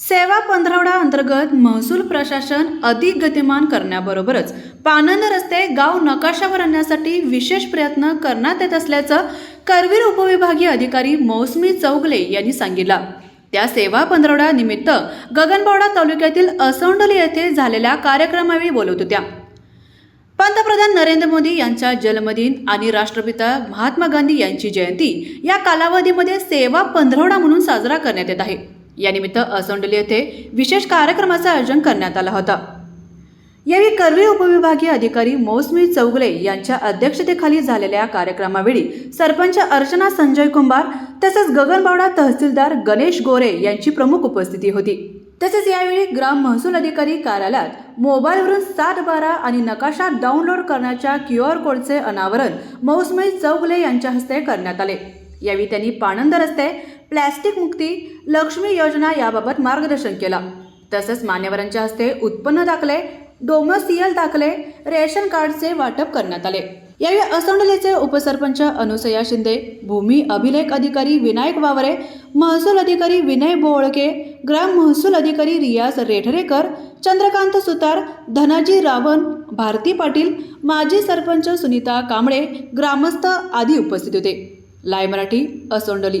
सेवा पंधरवडा अंतर्गत महसूल प्रशासन अधिक गतिमान करण्याबरोबरच पानंद रस्ते गाव नकाशावर आणण्यासाठी विशेष प्रयत्न करण्यात येत असल्याचं करवीर उपविभागीय अधिकारी मौसमी चौगले यांनी सांगितलं. त्या सेवा पंधरवडा निमित्त गगनबावडा तालुक्यातील असोंडली येथे झालेल्या कार्यक्रमावेळी बोलत होत्या. पंतप्रधान नरेंद्र मोदी यांच्या जन्मदिन आणि राष्ट्रपिता महात्मा गांधी यांची जयंती या कालावधीमध्ये सेवा पंधरवडा म्हणून साजरा करण्यात येत आहे. यानिमित्त असोंडली येथे विशेष कार्यक्रमाचं आयोजन करण्यात आलं होतं. यावेळी कर्वे उपविभागीय अधिकारी मौसमी चौगले यांच्या अध्यक्षतेखाली झालेल्या कार्यक्रमावेळी सरपंच अर्चना संजय कुंभार तसेच गगनबावडा तहसीलदार गणेश गोरे यांची प्रमुख उपस्थिती होती. तसेच यावेळी ग्राम महसूल अधिकारी कार्यालयात मोबाईलवरून सात बारा आणि नकाशा डाउनलोड करण्याच्या क्यू आर कोडचे अनावरण मौसमी चौगले यांच्या हस्ते करण्यात आले. यावेळी त्यांनी पाणंद रस्ते प्लॅस्टिक मुक्ती लक्ष्मी योजना याबाबत मार्गदर्शन केलं. तसंच मान्यवरांच्या हस्ते उत्पन्न दाखले डोमसियल दाखले रेशन कार्डचे वाटप करण्यात आले. यावेळी असोंडलेचे उपसरपंच अनुसया शिंदे भूमी अभिलेख अधिकारी विनायक वावरे महसूल अधिकारी विनय बोळके ग्राम महसूल अधिकारी रियाज रेठरेकर चंद्रकांत सुतार धनाजी रावण भारती पाटील माजी सरपंच सुनीता कांबळे ग्रामस्थ आदी उपस्थित होते. लाय मराठी असोंडली.